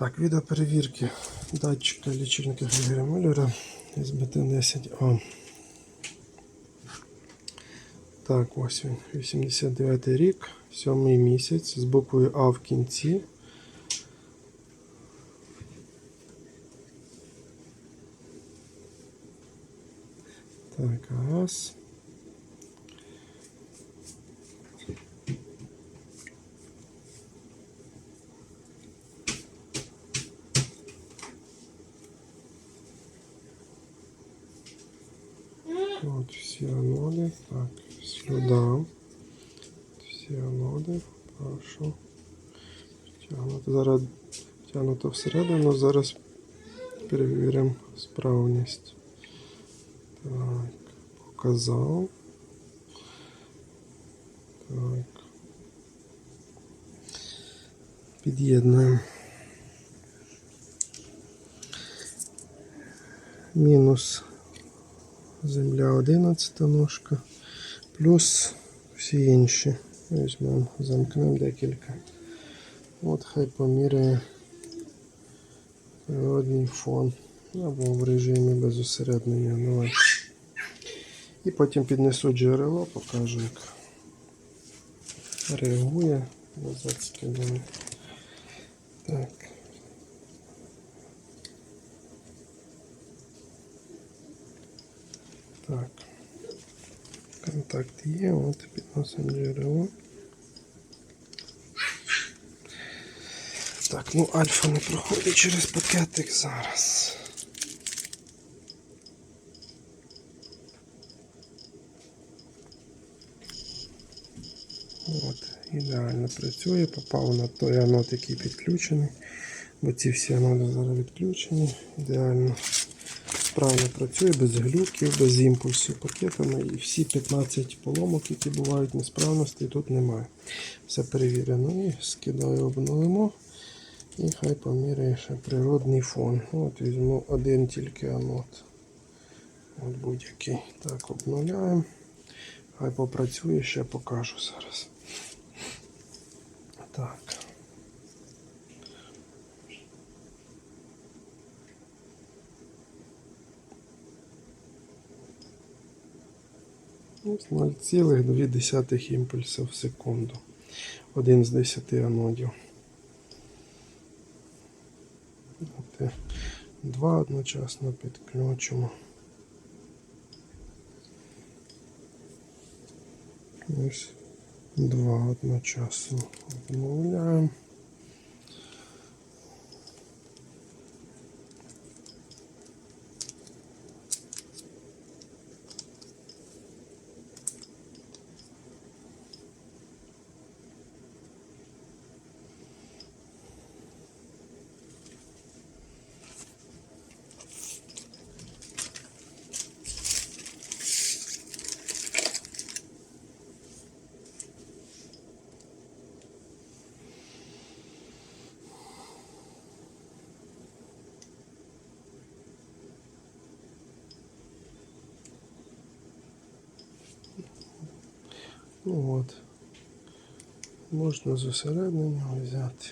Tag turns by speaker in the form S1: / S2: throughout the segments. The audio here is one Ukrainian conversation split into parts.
S1: Так, відеоперевірки датчика лічильника Григорія Мюллера СБТ-10А. Так, ось він, 89 рік, 7 місяць, з буквою А в кінці. Так, раз. От всі аноди. Так, сюди. Всі аноди. Прошу. Тягнути. Зараз тягнуто всередину. Зараз перевіримо справність. Так, показав. Так. Під'єднуємо. Мінус земля 11 ножка, плюс всі інші. Візьмемо, замкнемо декілька. От хай поміряє природний фон. Або в режимі без усереднення. Давай. І потім піднесу джерело, покажу, як реагує. Назад скидаю. Так. Так. Контакт є, от підносимо джерело. Так, ну альфа не проходить через пакетик зараз. От, ідеально працює, попав на той анод, який підключений. Бо ці всі аноди зараз відключені. Ідеально справно працює без глюків, без імпульсів пакетами. І всі 15 поломок, які бувають несправності, тут немає. Все перевірено. І скидаю, обновимо. І хай поміряє ще природний фон. От візьму один тільки анод. От будь-який. Так, обновляємо. Хай попрацює, ще покажу зараз. Так. Ось 0,2 імпульса в секунду. Один з 10 анодів. Два одночасно підключимо. Ось два одночасно обновляємо. От. Можна з усереднення взяти.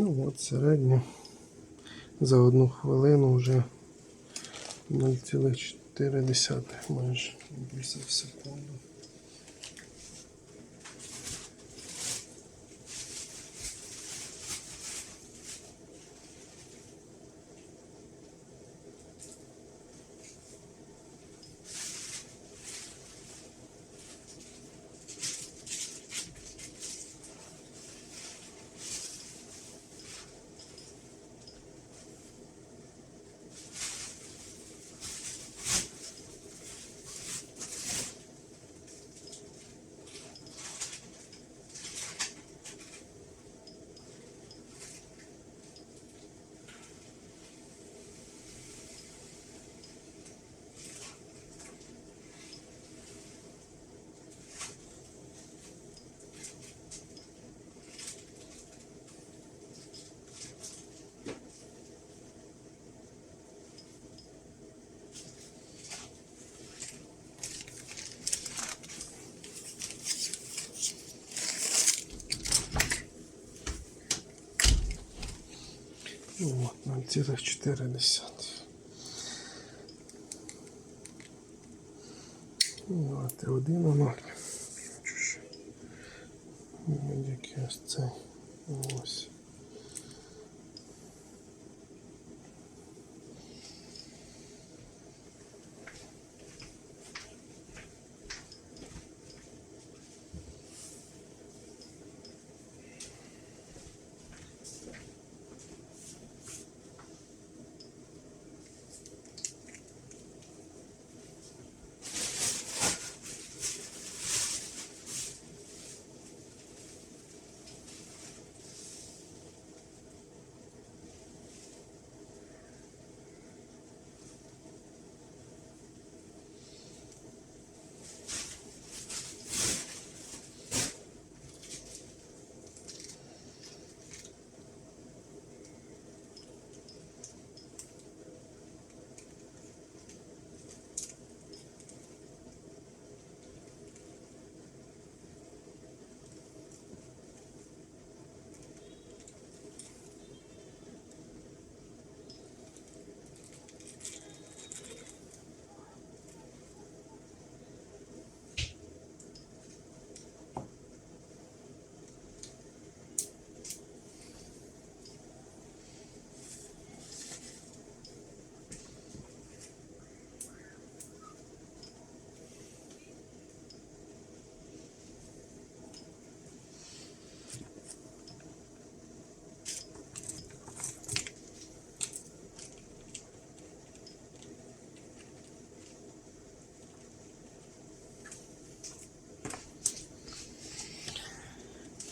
S1: Ну от середньо за одну хвилину вже 0,4 майже в секунду. Ну, от, 0,4. Ну, а ти один воно. Чуть. Який ось цей. Ось.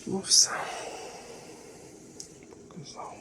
S1: Ну все. Показав.